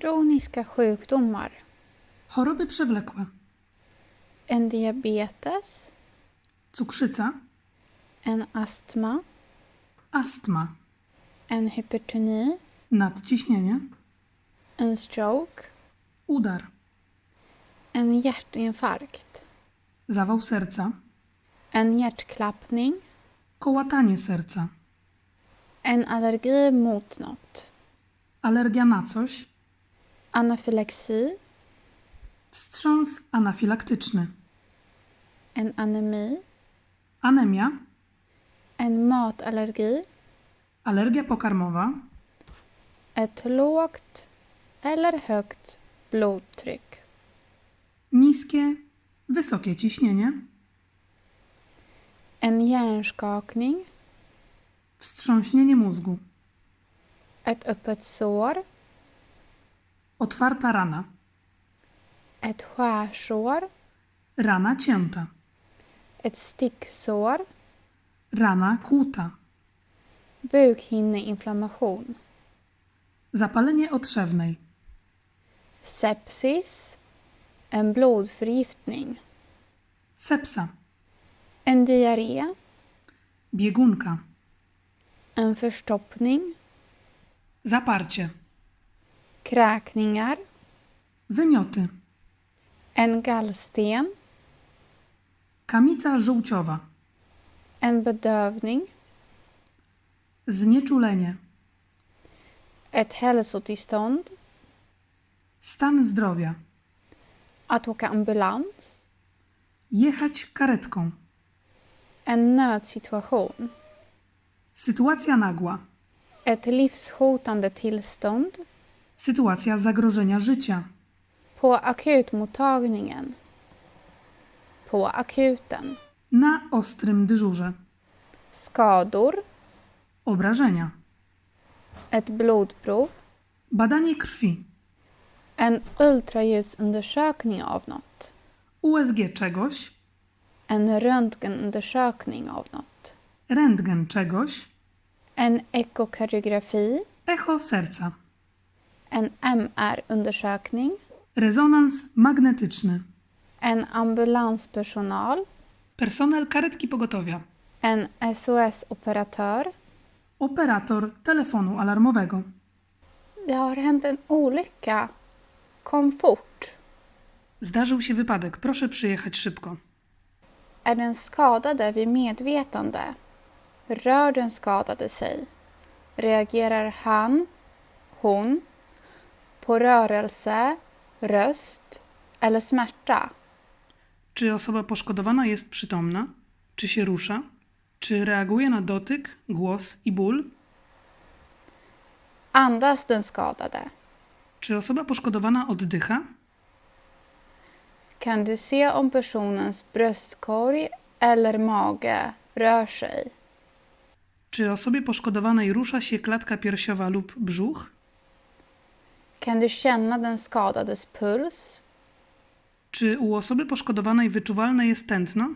Kroniska sjukdomar. Choroby przewlekłe. En diabetes. Cukrzyca. En astma. Astma. En hypertoni. Nadciśnienie. En stroke. Udar. En hjärtinfarkt. Zawał serca. En hjärtklappning. Kołatanie serca. En allergi mot något. Alergia na coś. Anafylaxi. Wstrząs anafilaktyczny. En anemi. Anemia. En matallergi. Alergia pokarmowa. Ett lågt eller högt blodtryck. Niskie, wysokie ciśnienie. En hjärnskakning. Wstrząśnienie mózgu. Ett öppet sår. Otwarta rana. Ett skärsår. Rana cięta. Ett sticksår. Rana kłuta. Bukhinneinflammation. Zapalenie otrzewnej. Sepsis. En blodförgiftning. Sepsa. En diarré. Biegunka. En förstoppning. Zaparcie. Kräkningar. Wymioty. En gallsten. Kamica żółciowa. En bedövning. Znieczulenie. Ett hälsotillstånd. Stan zdrowia. Att åka ambulans. Jechać karetką. En nödsituation. Sytuacja nagła. Ett livshotande tillstånd. Sytuacja zagrożenia życia. På akutmottagningen. På akuten. Na ostrym dyżurze. Skador. Obrażenia. Ett blodprov. Badanie krwi. En ultraljudsundersökning av något. USG czegoś. En röntgenundersökning av något. Rentgen czegoś. En ekokardiografi. Echo serca. En MR-undersökning. Rezonans magnetyczny. En ambulanspersonal. Personel karetki pogotowia. En SOS-operatör. Operator telefonu alarmowego. Det har hänt en olycka. Kom fort. Zdarzył się wypadek. Proszę przyjechać szybko. Är den skadade vid medvetande? Rör den skadade sig? Reagerar han, hon på rörelse, röst eller smärta? Czy osoba poszkodowana jest przytomna? Czy się rusza? Czy reaguje na dotyk, głos i ból? Andas den skadade? Czy osoba poszkodowana oddycha? Kan du se om personens bröstkorg eller mage rör sig? Czy osobie poszkodowanej rusza się klatka piersiowa lub brzuch? Kan du känna den skadades puls? Czy u osoby poszkodowanej wyczuwalne jest tętno?